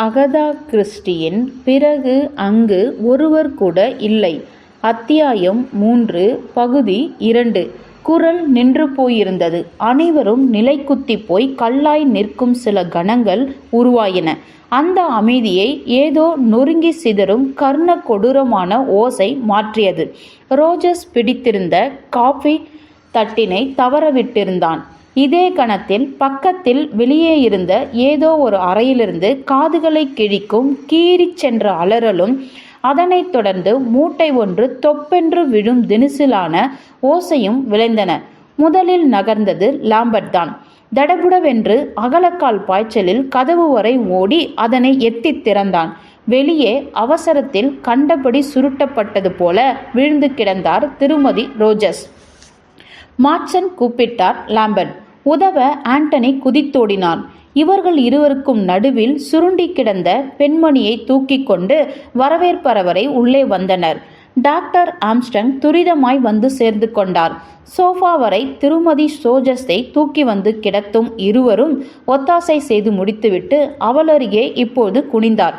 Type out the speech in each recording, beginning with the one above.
Agatha கிறிஸ்டியின் பிறகு அங்கு ஒருவர் கூட இல்லை. அத்தியாயம் மூன்று பகுதி இரண்டு. குரல் நின்று போயிருந்தது. அனைவரும் நிலைக்குத்தி போய் கல்லாய் நிற்கும் சில கணங்கள் உருவாயின. அந்த அமைதியை ஏதோ நொறுங்கி சிதறும் கர்ண கொடூரமான ஓசை மாற்றியது. ரோஜஸ் பிடித்திருந்த காஃபி தட்டினை தவறவிட்டிருந்தான். இதே கணத்தில் பக்கத்தில் வெளியே இருந்த ஏதோ ஒரு அறையிலிருந்து காதுகளை கிழிக்கும் கீறிச் சென்ற அலறலும் அதனைத் தொடர்ந்து மூட்டை ஒன்று தொப்பென்று விழும் தினுசிலான ஓசையும் விளைந்தன. முதலில் நகர்ந்தது லாம்பர்ட் தான். தடபுடவென்று அகலக்கால் பாய்ச்சலில் கதவு வரை ஓடி அதனை எத்தித் திறந்தான். வெளியே அவசரத்தில் கண்டபடி சுருட்டப்பட்டது போல விழுந்து கிடந்தார் திருமதி ரோஜஸ் மாட்சன் கூப்பிட்டார் லாம்பர்ட். உதவ ஆண்டனி குதித்தோடினான். இவர்கள் இருவருக்கும் நடுவில் சுருண்டி கிடந்த பெண்மணியை தூக்கி கொண்டு வரவேற்பறவரை உள்ளே வந்தனர். டாக்டர் ஆம்ஸ்டங் துரிதமாய் வந்து சேர்ந்து கொண்டார். சோஃபா வரை திருமதி சோஜஸை தூக்கி வந்து கிடத்தும் இருவரும் ஒத்தாசை செய்து முடித்துவிட்டு அவளருகே இப்போது குனிந்தார்.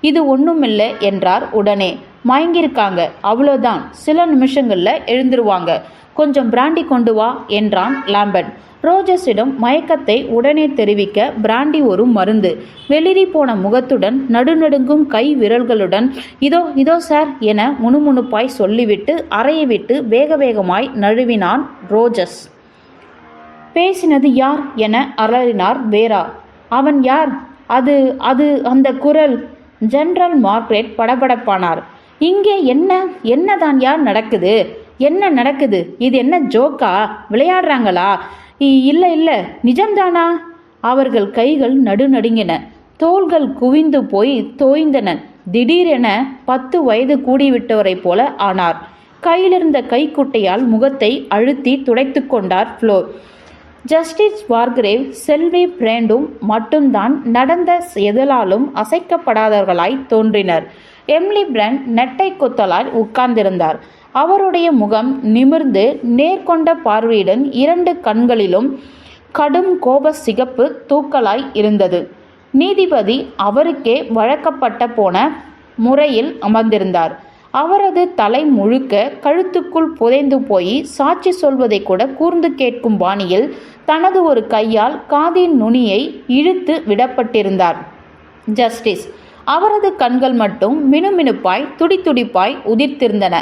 இது ஒண்ணுமில்லை என்றார் உடனே. மயங்கியிருக்காங்க. அவ்வளோதான் சில நிமிஷங்களில் எழுந்துருவாங்க. கொஞ்சம் பிராண்டி கொண்டு வா என்றான் லாம்பர்ட் ரோஜஸிடம் மயக்கத்தை உடனே தெரிவிக்க பிராண்டி ஒரு மருந்து. வெளிரி போன முகத்துடன் நடுநடுங்கும் கை விரல்களுடன் இதோ இதோ சார் என முணுமுணுப்பாய் சொல்லிவிட்டு அறையை விட்டு வேக வேகமாய் நழுவினான் ரோஜஸ். பேசினது யார்? என அலறினார் வேரா. அவன் யார்? அது அது அந்த குரல். ஜெனரல் மார்க்ரெட் படபடப்பானார். இங்கே என்ன? என்னதான் யார் நடக்குது? என்ன நடக்குது? இது என்ன ஜோக்கா? விளையாடுறாங்களா? இல்லை இல்லை. நிஜம்தானா? அவர்கள் கைகள் நடுநடுங்கின. தோள்கள் குவிந்து போய் தோய்ந்தன. திடீரென பத்து வயது கூடிவிட்டவரைப் போல ஆனார். கையிலிருந்த கைக்குட்டையால் முகத்தை அழுத்தி துடைத்து கொண்டார் ஃப்ளோர். ஜஸ்டிஸ் வார்கிரேவ் செல்வி பிரேண்டும் மட்டும்தான் நடந்த எதலாலும் அசைக்கப்படாதவர்களாய் தோன்றினர். எம்லி பிரண்ட் நெட்டை கொத்தலாய் உட்கார்ந்திருந்தார். அவருடைய முகம் நிமிர்ந்து நேர்கொண்ட பார்வையுடன் இரண்டு கண்களிலும் கடும் கோப சிகப்பு தூக்கலாய் இருந்தது. நீதிபதி அவருக்கே வழக்கப்பட்ட போன முறையில் அமர்ந்திருந்தார். அவரது தலை முழுக்க கழுத்துக்குள் புதைந்து போய் சாட்சி சொல்வதை கூட கூர்ந்து கேட்கும் பாணியில் தனது ஒரு கையால் காதின் நுனியை இழுத்து விடப்பட்டிருந்தார். ஜஸ்டிஸ் அவரது கண்கள் மட்டும் மினுமினுப்பாய் துடிதுடிப்பாய் உதிர்த்திருந்தன.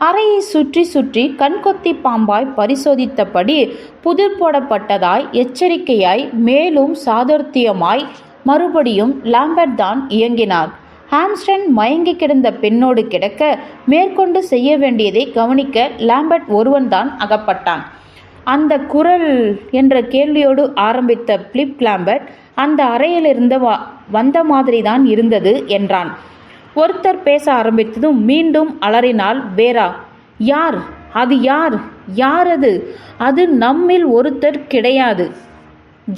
அறையை சுற்றி சுற்றி கண்கொத்தி பாம்பாய் பரிசோதித்தபடி புதிர் போடப்பட்டதாய் எச்சரிக்கையாய் மேலும் சாதுர்த்தியமாய் மறுபடியும் லாம்பர்ட் தான் இயங்கினார். ஹாம்ஸ்டன் மயங்கி கிடந்த பெண்ணோடு கிடக்க மேற்கொண்டு செய்ய வேண்டியதை கவனிக்க லாம்பர்ட் ஒருவன்தான் அகப்பட்டான். அந்த குரல் என்ற கேள்வியோடு ஆரம்பித்த பிலிப் லாம்பர்ட் அந்த அறையிலிருந்து வ வந்த மாதிரி தான் இருந்தது என்றான். ஒருத்தர் பேச ஆரம்பித்ததும் மீண்டும் அலறினாள் வேரா யார்? அது யார்? யார் அது அது நம்மில் ஒருத்தர் கிடையாது.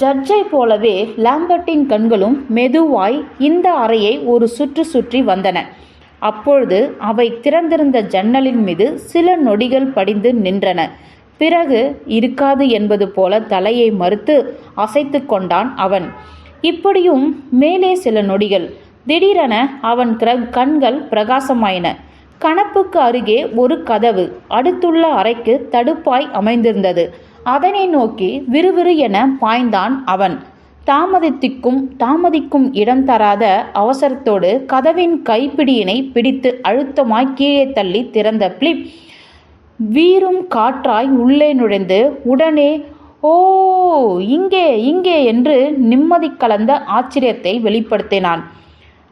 ஜட்ஜை போலவே லாம்பர்ட்டின் கண்களும் மெதுவாய் இந்த அறையை ஒரு சுற்று சுற்றி வந்தன. அப்பொழுது அவை திறந்திருந்த ஜன்னலின் மீது சில நொடிகள் படிந்து நின்றன. பிறகு இருக்காது என்பது போல தலையை மறுத்து அசைத்து கொண்டான் அவன். இப்படியும் மேலே சில நொடிகள். திடீரென அவன் கிர- கண்கள் பிரகாசமாயின. கணப்புக்கு அருகே ஒரு கதவு அடுத்துள்ள அறைக்கு தடுப்பாய் அமைந்திருந்தது. அதனை நோக்கி விறுவிறு என பாய்ந்தான் அவன். தாமதித்திக்கும் தாமதிக்கும் இடம் தராத அவசரத்தோடு கதவின் கைப்பிடியினை பிடித்து அழுத்தமாய் கீழே தள்ளி திறந்த பிளிப் வீரும் காற்றாய் உள்ளே நுழைந்து உடனே ஓ இங்கே இங்கே என்று நிம்மதி கலந்த ஆச்சரியத்தை வெளிப்படுத்தினான்.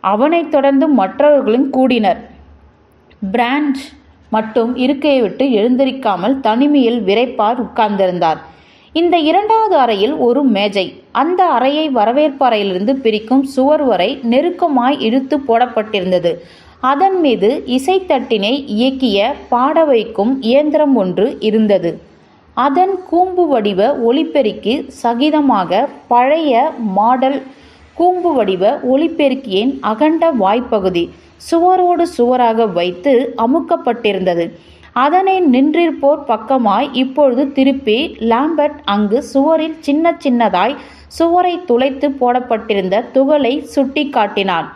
அவனைத் தொடர்ந்து மற்றவர்களும் கூடினர். பிராண்ட் மட்டும் இருக்கையை விட்டு எழுந்திருக்காமல் தனிமையில் விரைப்பார் உட்கார்ந்திருந்தார். இந்த இரண்டாவது அறையில் ஒரு மேஜை. அந்த அறையை வரவேற்பு அறையிலிருந்து பிரிக்கும் சுவர் வரை நெருக்கமாய் இழுத்து போடப்பட்டிருந்தது. அதன் மீது இசைத்தட்டினை இயக்கிய பாட வைக்கும் இயந்திரம் ஒன்று இருந்தது. அதன் கூம்பு வடிவ ஒளிப்பெருக்கி சகிதமாக பழைய மாடல் கூம்பு வடிவ ஒளிப்பெருக்கியின் அகண்ட வாய்ப்பகுதி சுவரோடு சுவராக வைத்து அமுக்கப்பட்டிருந்தது. அதனை நின்றிருப்போர் பக்கமாய் இப்பொழுது திருப்பி லாம்பர்ட் அங்கு சுவரில் சின்ன சின்னதாய் சுவரை துளைத்து போடப்பட்டிருந்த துகளை சுட்டி காட்டினான்.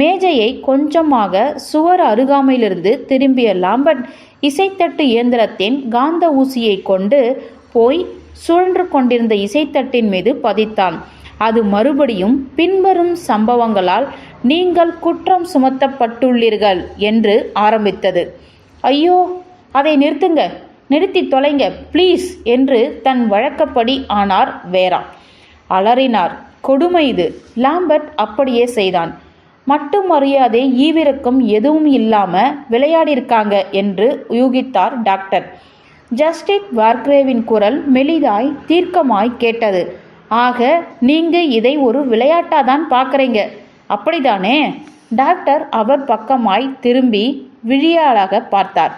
மேஜையை கொஞ்சமாக சுவர் அருகாமையிலிருந்து திரும்பிய லாம்பர்ட் இசைத்தட்டு இயந்திரத்தின் காந்த ஊசியை கொண்டு போய் சுழன்று கொண்டிருந்த இசைத்தட்டின் மீது பதித்தான். அது மறுபடியும் பின்வரும் சம்பவங்களால் நீங்கள் குற்றம் சுமத்தப்பட்டுள்ளீர்கள் என்று ஆரம்பித்தது. ஐயோ அதை நிறுத்துங்க நிறுத்தி தொலைங்க ப்ளீஸ் என்று தன் வழக்கப்படி ஆனார் வேரா அலறினார். கொடுமை இது லாம்பர்ட் அப்படியே செய்தான். மட்டும் மரியாதை ஈவிரக்கம் எதுவும் இல்லாம விளையாடியிருக்காங்க என்று யூகித்தார் டாக்டர். ஜஸ்டிக் வார்க்ரேவின் குரல் மெலிதாய் தீர்க்கமாய் கேட்டது. ஆக நீங்க இதை ஒரு விளையாட்டாதான் பார்க்கறீங்க. அப்படிதானே டாக்டர் அவர் பக்கமாய் திரும்பி விழியாளாக பார்த்தார்.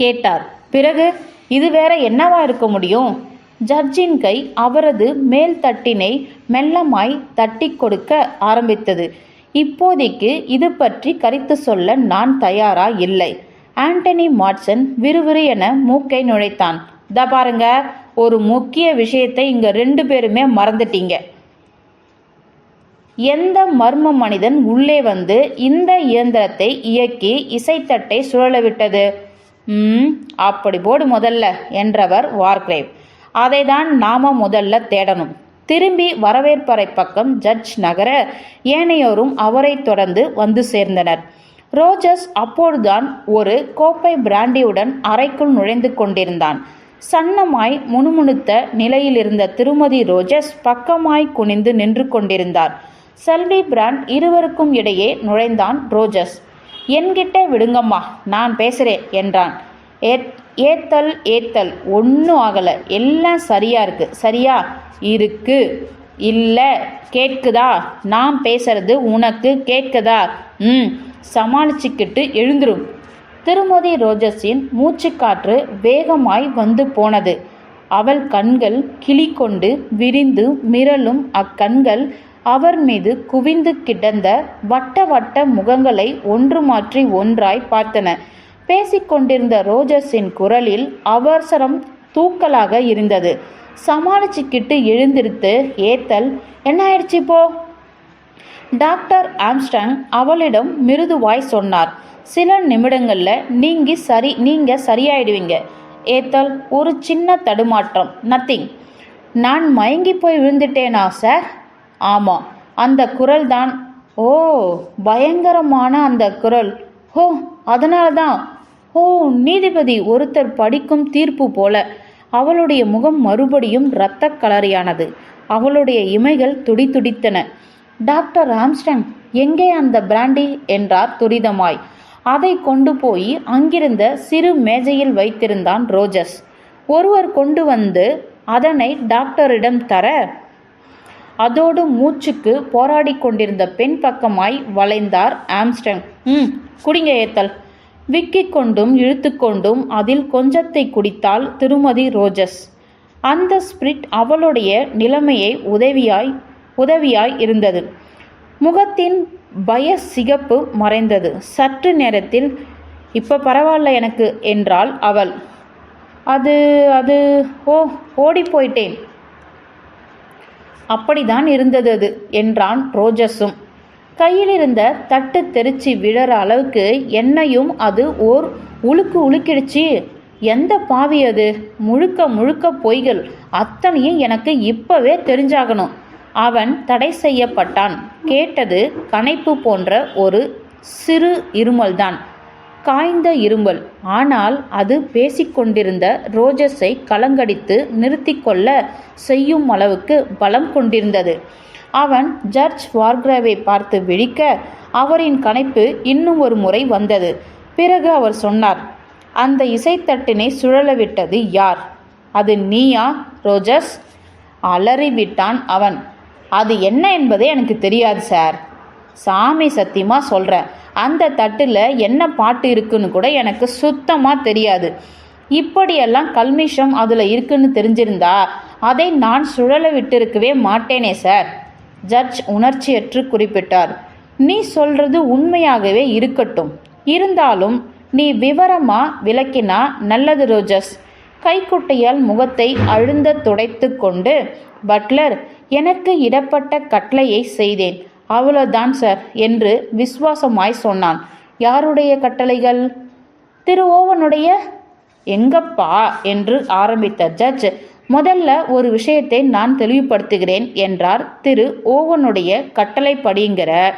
கேட்டார் பிறகு இது வேற என்னவா இருக்க முடியும்? ஜட்ஜின் கை அவரது மேல் தட்டினை மெல்லமாய் தட்டி கொடுக்க ஆரம்பித்தது. இப்போதைக்கு இது பற்றி கரித்து சொல்ல நான் தயாரா இல்லை. ஆண்டனி மாட்சன் விறுவிறு என மூக்கை நுழைத்தான். த பாருங்க ஒரு முக்கிய விஷயத்தை இங்க ரெண்டு பேருமே மறந்துட்டீங்க. எந்த மர்ம மனிதன் உள்ளே வந்து இந்த இயந்திரத்தை இயக்கி இசைத்தட்டை சுழலவிட்டது? ம் அப்படி போடு முதல்ல என்றவர் வார்க்ரேவ். அதை தான் நாம முதல்ல தேடணும். திரும்பி வரவேற்பறை பக்கம் ஜட்ஜ் நகர ஏனையோரும் அவரை தொடர்ந்து வந்து சேர்ந்தனர். ரோஜர்ஸ் அப்பொழுதுதான் ஒரு கோப்பை பிராண்டியுடன் அறைக்குள் நுழைந்து கொண்டிருந்தான். சன்னமாய் முணுமுணுத்த நிலையிலிருந்த திருமதி ரோஜஸ் பக்கமாய் குனிந்து நின்று கொண்டிருந்தார். செல்வி பிராண்ட் இருவருக்கும் இடையே நுழைந்தான் ரோஜஸ். என்கிட்ட விடுங்கம்மா நான் பேசுகிறேன் என்றான். ஏத் ஏத்தல் ஏத்தல் ஒன்றும் ஆகலை எல்லாம் சரியா இருக்கு. சரியா? இருக்கு. இல்லை கேட்குதா? நான் பேசுறது உனக்கு கேட்குதா? ம். சமாளிச்சுக்கிட்டு எழுந்துரும். திருமதி ரோஜஸின் மூச்சுக்காற்று வேகமாய் வந்து போனது. அவள் கண்கள் கிளி கொண்டு விரிந்து மிரளும் அக்கண்கள் அவர் மீது குவிந்து கிடந்த வட்ட வட்ட முகங்களை ஒன்று மாற்றி ஒன்றாய் பார்த்தன. பேசிக்கொண்டிருந்த ரோஜஸின் குரலில் அவசரம் தூக்கலாக இருந்தது. சமாளிச்சுக்கிட்டு எழுந்திருத்து ஏத்தல் என்ன ஆயிடுச்சு இப்போ? டாக்டர் ஆம்ஸ்டாங் அவளிடம் மிருதுவாய் சொன்னார். சில நிமிடங்களில் நீங்கள் சரி நீங்கள் சரியாயிடுவீங்க. ஏத்தல் ஒரு சின்ன தடுமாற்றம். நத்திங் நான் மயங்கி போய் விழுந்துட்டேனா சார் ஆமாம் அந்த குரல் தான் ஓ பயங்கரமான அந்த குரல். ஹோ அதனால தான். ஓ நீதிபதி ஒருத்தர் படிக்கும் தீர்ப்பு போல. அவளுடைய முகம் மறுபடியும் இரத்த கலரியானது. அவளுடைய இமைகள் துடிதுடித்தன டாக்டர் ஆம்ஸ்டங் எங்கே அந்த பிராண்டி? என்றார் துரிதமாய். அதை கொண்டு போய் அங்கிருந்த சிறு மேஜையில் வைத்திருந்தான் ரோஜஸ். ஒருவர் கொண்டு வந்து அதனை டாக்டரிடம் தர அதோடு மூச்சுக்கு போராடி கொண்டிருந்த பெண் பக்கமாய் வளைந்தார் ஆம்ஸ்டங். ம் குடிங்க ஏத்தல். விக்கிக் கொண்டும் இழுத்துக்கொண்டும் அதில் கொஞ்சத்தை குடித்தாள் திருமதி ரோஜஸ். அந்த ஸ்பிரிட் அவளுடைய நிலைமையை உதவியாய் உதவியாய் இருந்தது. முகத்தின் பய சிகப்பு மறைந்தது. சற்று நேரத்தில் இப்போ பரவாயில்ல எனக்கு என்றாள் அவள். அது அது ஓ ஓடி போயிட்டேன். அப்படிதான் இருந்தது அது என்றான் ரோஜஸும். கையிலிருந்த தட்டு தெரிச்சு விழற அளவுக்கு என்னையும் அது ஓர் உழுக்கு உழுக்கிடுச்சு. எந்த பாவி அது? முழுக்க முழுக்க பொய்கள். அத்தனையும் எனக்கு இப்பவே தெரிஞ்சாகணும். அவன் தடை செய்யப்பட்டான். கேட்டது கனைப்பு போன்ற ஒரு சிறு இருமல்தான். காய்ந்த இருமல். ஆனால் அது பேசிக்கொண்டிருந்த ரோஜஸை கலங்கடித்து நிறுத்தி கொள்ள செய்யும் அளவுக்கு பலம் கொண்டிருந்தது. அவன் ஜர்ஜ் வார்க்ரேவை பார்த்து விழிக்க அவரின் கணைப்பு இன்னும் ஒரு முறை வந்தது. பிறகு அவர் சொன்னார் அந்த இசைத்தட்டினை சுழலவிட்டது யார்? அது நீயா ரோஜஸ்? அலறிவிட்டான் அவன். அது என்ன என்பதே எனக்கு தெரியாது சார். சாமி சத்தியமாக சொல்கிறேன் அந்த தட்டில் என்ன பாட்டு இருக்குன்னு கூட எனக்கு சுத்தமாக தெரியாது. இப்படியெல்லாம் கல்மிஷம் அதில் இருக்குன்னு தெரிஞ்சிருந்தா அதை நான் சுழல விட்டிருக்கவே மாட்டேனே சார். ஜட்ஜ் உணர்ச்சியற்று குறிப்பிட்டார். நீ சொல்றது உண்மையாகவே இருக்கட்டும். இருந்தாலும் நீ விவரமாக விளக்கினா நல்லது ரோஜஸ். கைக்குட்டையால் முகத்தை அழுந்த துடைத்து கொண்டு பட்லர் எனக்கு இடப்பட்ட கட்டளையை செய்தேன். அவ்வளோதான் சார் என்று விசுவாசமாய் சொன்னான். யாருடைய கட்டளைகள்? திரு ஓவனுடைய. எங்கப்பா? என்று ஆரம்பித்த ஜட்ஜ் முதல்ல ஒரு விஷயத்தை நான் தெளிவுபடுத்துகிறேன் என்றார். திரு ஓவனுடைய கட்டளைப்படிங்கிற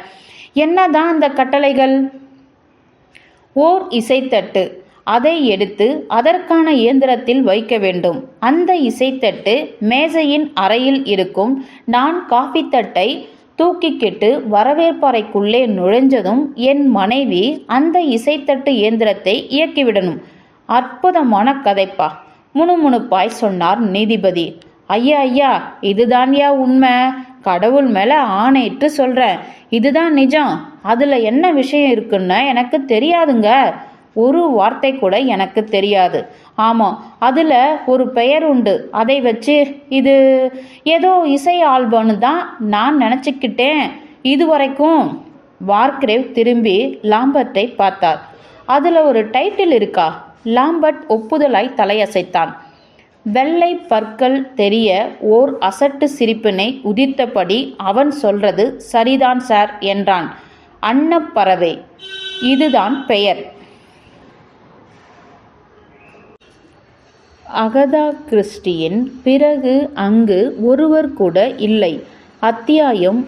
என்னதான் அந்த கட்டளைகள்? ஓர் இசைத்தட்டு. அதை எடுத்து அதற்கான இயந்திரத்தில் வைக்க வேண்டும். அந்த இசைத்தட்டு மேசையின் அறையில் இருக்கும் நான் காஃபி தட்டை தூக்கிக்கிட்டு வரவேற்பறைக்குள்ளே நுழைஞ்சதும் என் மனைவி அந்த இசைத்தட்டு இயந்திரத்தை இயக்கிவிடணும். அற்புதமான கதைப்பா. முணுமுணுப்பாய் சொன்னார் நீதிபதி. ஐயா ஐயா இதுதான்யா உண்மை. கடவுள் மேலே ஆணையிட்டு சொல்கிறேன் இதுதான் நிஜம். அதில் என்ன விஷயம் இருக்குன்னு எனக்கு தெரியாதுங்க. ஒரு வார்த்தை கூட எனக்கு தெரியாது. ஆமாம் அதில் ஒரு பெயர் உண்டு. அதை வச்சு இது ஏதோ இசை ஆல்பம்னு தான் நான் நினச்சிக்கிட்டேன். இதுவரைக்கும் வார்க்ரேவ் திரும்பி லாம்பர்ட்டை பார்த்தார். அதில் ஒரு டைட்டில் இருக்கா? லாம்பர்ட் ஒப்புதலாய் தலையசைத்தான். வெள்ளை பற்கள் தெரிய ஓர் அசட்டு சிரிப்பினை உதித்தபடி அவன் சொல்றது சரிதான் சார் என்றான். அன்னப்பறவை. இதுதான் பெயர். அகதா கிறிஸ்டியின் பிறகு அங்கு ஒருவர் கூட இல்லை. அத்தியாயம்